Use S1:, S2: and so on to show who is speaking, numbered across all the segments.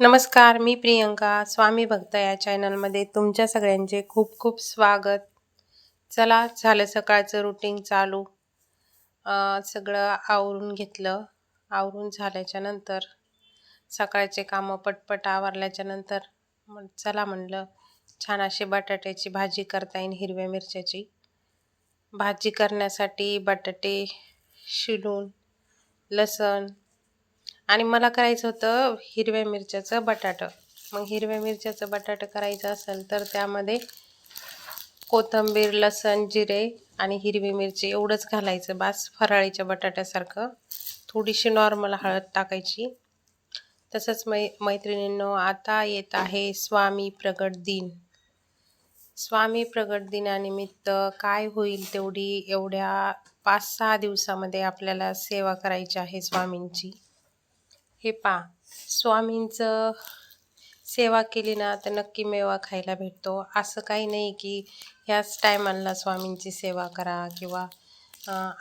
S1: नमस्कार मी प्रियंका स्वामी भक्त या चॅनलमध्ये तुमच्या सगळ्यांचे खूप खूप स्वागत. चला झालं सकाळचं रुटीन चालू. सगळं आवरून घेतलं. आवरून झाल्याच्यानंतर सकाळचे कामं पटपट आवरल्याच्या नंतर मग चला म्हणलं छान अशी बटाट्याची भाजी करता येईल हिरव्या मिरच्याची. भाजी करण्यासाठी बटाटे शिलून लसण आणि मला करायचं होतं हिरव्या मिरच्याचं बटाटं. मग हिरव्या मिरच्याचं बटाटं करायचं असेल तर त्यामध्ये कोथिंबीर लसण जिरे आणि हिरवी मिरची एवढंच घालायचं. बास फराळीच्या बटाट्यासारखं. थोडीशी नॉर्मल हळद टाकायची. तसंच मै मैत्रिणींनो आता येत आहे स्वामी प्रगट दिन. स्वामी प्रगट दिनानिमित्त काय होईल तेवढी एवढ्या पाच सहा दिवसामध्ये आपल्याला सेवा करायची आहे स्वामींची. हे पा स्वामींचं सेवा केली ना तर नक्की मेवा खायला भेटतो. असं काही नाही की ह्याच टायमाला स्वामींची सेवा करा किंवा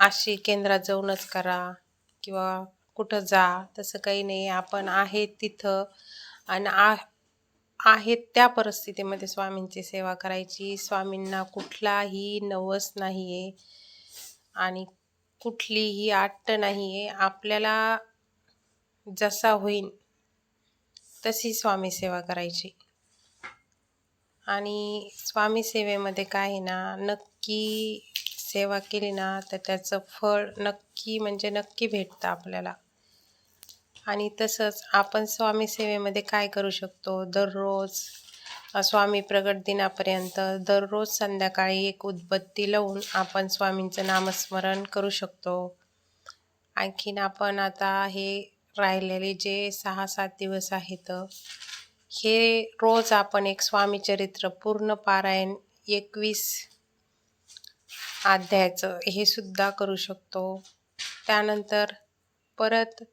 S1: आशी केंद्रात जाऊनच करा किंवा कुठं जा तसं काही नाही. आपण आहे तिथं आणि आ आहेत त्या परिस्थितीमध्ये स्वामींची सेवा करायची. स्वामींना कुठलाही नवस नाही आहे आणि कुठलीही आट्ट नाही आहे आपल्याला जसा होईन तशी स्वामी सेवा करायची. आणि स्वामी सेवेमध्ये काय आहे ना नक्की सेवा केली ना तर त्याचं फळ नक्की म्हणजे नक्की भेटतं आपल्याला. आणि तसंच आपण स्वामी सेवेमध्ये काय करू शकतो? दररोज स्वामी प्रगट दिनापर्यंत दररोज संध्याकाळी एक उदबत्ती लावून आपण स्वामींचं नामस्मरण करू शकतो. आणखीन आपण आता हे राहिलेले जे सहा सात दिवस आहेत हे रोज आपण एक स्वामीचरित्र पूर्ण पारायण एकवीस अध्यायाचं हे सुद्धा करू शकतो. त्यानंतर परत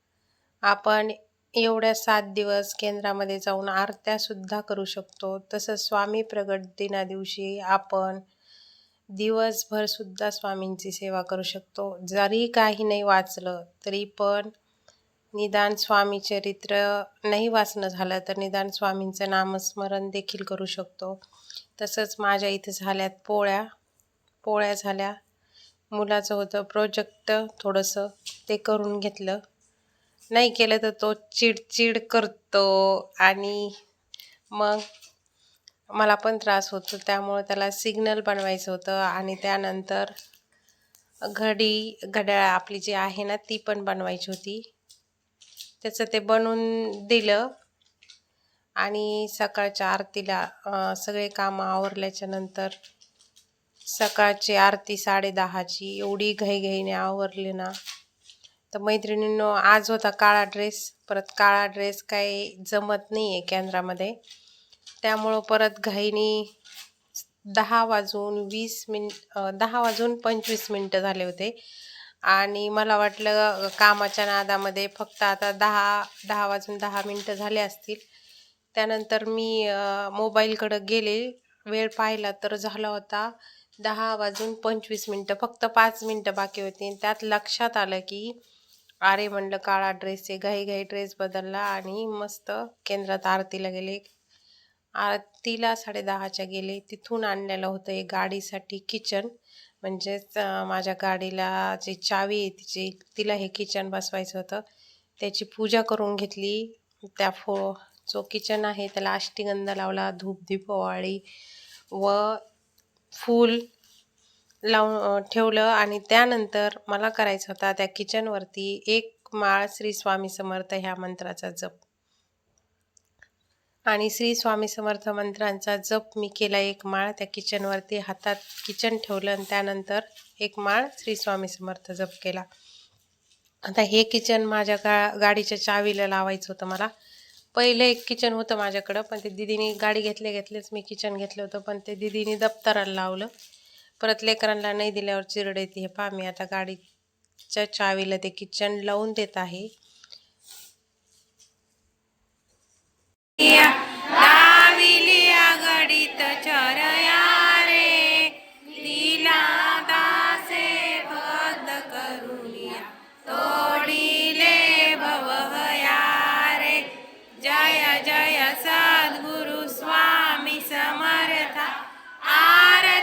S1: आपण एवढ्या सात दिवस केंद्रामध्ये जाऊन आरत्यासुद्धा करू शकतो. तसंच स्वामी प्रगट दिना दिवशी आपण दिवसभरसुद्धा स्वामींची सेवा करू शकतो. जरी काही नाही वाचलं तरी पण निदान स्वामी चरित्र नाही वाचणं झालं तर निदान स्वामींचं नामस्मरण देखील करू शकतो. तसंच माझ्या इथे झाल्यात पोळ्या. पोळ्या झाल्या. मुलाचं होतं प्रोजेक्ट थोडंसं. ते करून घेतलं. नाही केलं तर तो चिडचिड करतो आणि मग मला पण त्रास होतो. त्यामुळे त्याला सिग्नल बनवायचं होतं आणि त्यानंतर घडी घड्याळ आपली जी आहे ना ती पण बनवायची होती. त्याचं ते बनवून दिलं. आणि सकाळच्या आरतीला सगळे कामं आवरल्याच्या नंतर सकाळची आरती साडेदहाची एवढी घाईघाईने आवरली ना. तर मैत्रिणींनो आज होता काळा ड्रेस. परत काळा ड्रेस काही जमत नाही आहे केंद्रामध्ये. त्यामुळं परत घाईनी दहा वाजून वीस मिन दहा वाजून पंचवीस मिनटं झाले होते. आणि मला वाटलं कामाच्या नादामध्ये फक्त आता दहा दहा वाजून दहा मिनटं झाले असतील. त्यानंतर मी मोबाईलकडं गेले. वेळ पाहिला तर झाला होता दहा वाजून पंचवीस मिनटं. फक्त पाच मिनटं बाकी होती. त्यात लक्षात आलं की अरे म्हणलं काळा ड्रेस आहे. घाई घाई ड्रेस बदलला आणि मस्त केंद्रात आरतीला गेले. आरतीला साडेदहाच्या गेले. तिथून आणलेलं होतं एक गाडीसाठी किचन म्हणजेच माझ्या गाडीला जी चावी आहे तिची तिला हे किचन बसवायचं होतं. त्याची पूजा करून घेतली. त्या फो जो किचन आहे त्याला अष्टीगंध लावला धूप दीपवाळी व फूल लावून ठेवलं आणि त्यानंतर मला करायचा होता त्या किचनवरती एक माळ श्री स्वामी समर्थ ह्या मंत्राचा जप. आणि श्री स्वामी समर्थ मंत्रांचा जप मी केला एक माळ त्या किचनवरती हातात किचन ठेवलं आणि त्यानंतर एक माळ श्री स्वामी समर्थ जप केला. आता हे किचन माझ्या गा गाडीच्या चावीला लावायचं होतं मला. पहिलं एक किचन होतं माझ्याकडं पण ते दिदीने गाडी घेतले घेतलेच मी किचन घेतलं होतं पण ते दिदीने दप्तराला लावलं. परत लेकरांना नाही दिल्यावर चिरड येते हे पहा मी आता गाडीच्या चावीला ते किचन लावून देत आहे.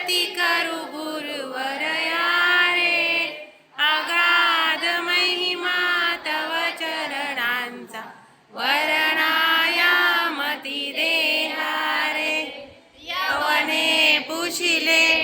S2: आरती करू गुरुवर रे अगाध महिमा तव चरणांचा वर्णाया मती देहारे. यवने पुशिले